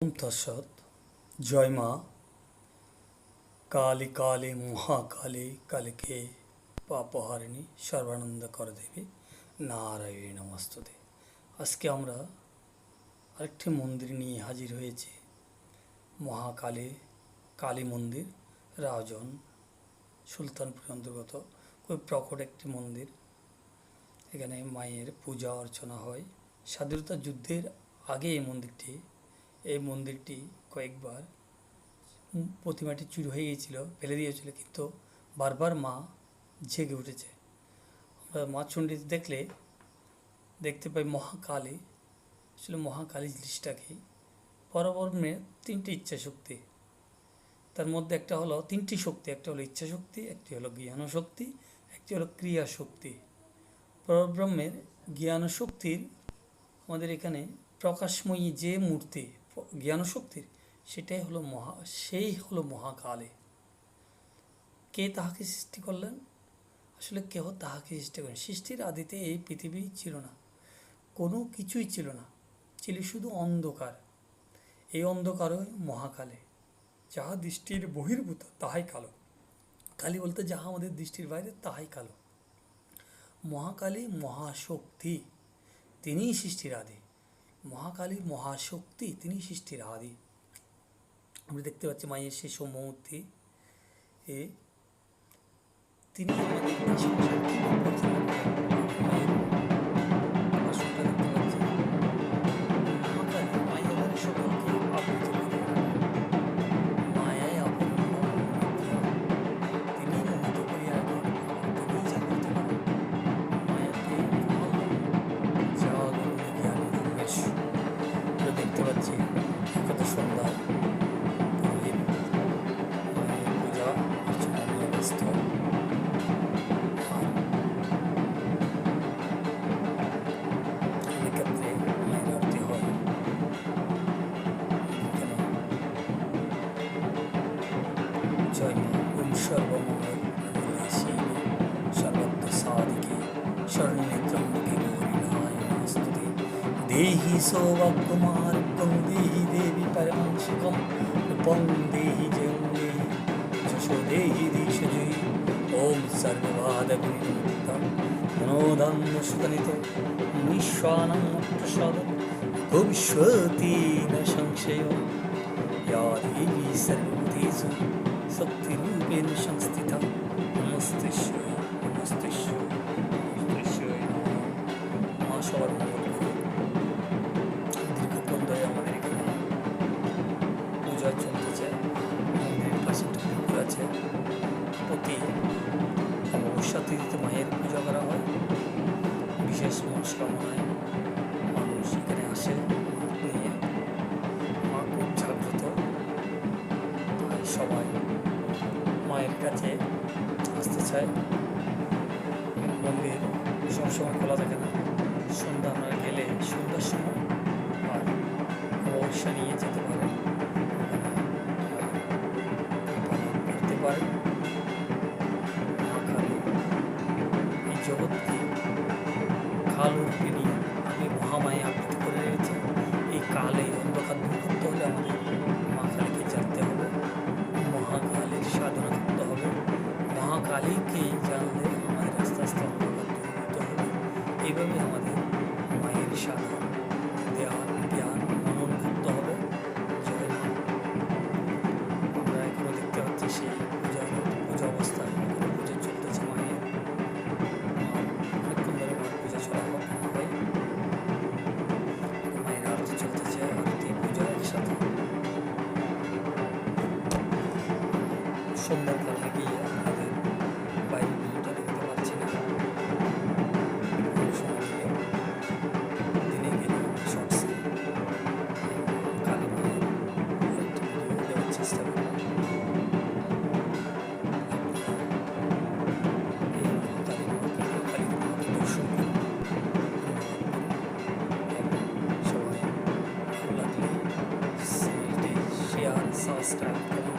তৎসৎ জয় মা। কালী কালী মহাকালী কালীকে পাপহারিণী, সর্বানন্দ কর দেবী নারায়ণ নমস্তুতে। আজকে আমরা আরেকটি মন্দির নিয়ে হাজির হয়েছি। মহাকালী কালী মন্দির, রাজন সুলতানপুর অন্তর্গত। খুব প্রকট একটি মন্দির। এখানে মায়ের পূজা অর্চনা হয়। স্বাধীনতা যুদ্ধের আগে এই মন্দিরটি এই মন্দিরটি কয়েকবার প্রতিমাটি চুরি হয়ে গিয়েছিল, ফেলে দিয়েছিল কিন্তু বারবার মা জেগে উঠেছে। আমরা মা চণ্ডীতে দেখলে দেখতে পাই মহাকালী, আসলে মহাকালী জিনিসটা কি পরবর্মে তিনটি ইচ্ছা শক্তি তার মধ্যে একটা হলো তিনটি শক্তি, একটা হলো ইচ্ছা শক্তি একটি হলো জ্ঞান শক্তি একটি হলো ক্রিয়া শক্তি পরব্রহ্মের জ্ঞান শক্তির আমাদের এখানে প্রকাশময়ী যে মূর্তি জ্ঞান শক্তির সেটাই হলো মহা, সেই হলো মহাকালে। কে তাহাকে সৃষ্টি করলেন? আসলে কেহ তাহাকে সৃষ্টি করেন। সৃষ্টির আদিতে এই পৃথিবী ছিল না। কোনো কিছুই ছিল না। ছিল শুধু অন্ধকার। এই অন্ধকারই মহাকালে। যাহা দৃষ্টির বহির্ভূত, তাহাই কালো। কালী বলতে যাহা আমাদের দৃষ্টির বাইরে, তাহাই কালো। মহাকালী মহাশক্তি, তিনিই সৃষ্টির আদি। মহাকালীর মহাশক্তি তিনি সৃষ্টির আদি। আমরা দেখতে পাচ্ছি মায়ের শেষ মুহূর্তে এ তিনি আমাদের জয় মা ওম সর্বমঙ্গল শিবে সর্বত্র সাধিকে শরণ্যত্রম্বকে গৌরী নারায়ণস্তুতে দেহি সৌভাগ্যমার্গং দেহি দেবী পরমং সুখম রূপং দেহি জয়ং দেহি যশো দেহি দীশজয়ী ওম সর্ববাদগুণিতম মনোদান্য সুতনিত নিঃশ্বানং প্রসাদ ভবিষ্যতি ন সংশয় या देवी सर्वभूतेषु शक्तिरूपेण संस्थिता नमस्तेश्वय नमस्तेश्वय নমস্তেশ্বয় মা সবার মঙ্গল করুক দীর্ঘক্ষণ ধরে আমাদের এখানে পূজা চলতেছে মন্দিরের পাশে একটা পুকুর আছে প্রতি অমাবস্যা তিথিতে মায়ের পূজা করা হয় বিশেষ মনস্কামনায় মানুষ এখানে আসে মা নিয়ে মা খুব জাগ্রত তাই সবাই চায় মন্দির সবসময় খোলা থাকে না। সন্ধ্যা আমরা গেলে সন্ধ্যার সময় আর অবশ্যই নিয়ে যেতে মহাকালীকে জানলে আমাদের আস্তে আস্তে দূর হবে। এইভাবে আমাদের মায়ের সাধনা ধ্যান জ্ঞান মনন করতে হবে। আমরা এখনও দেখতে পাচ্ছি সেই পূজা পূজা অবস্থায় এখনও পুজো চলতেছে মায়ের। অনেকক্ষণ ধরে মায়ের পূজা চলা হয়। মায়ের আরতি চলতেছে, আরতি, পূজা একসাথে। সন্ধ্যার all stuff.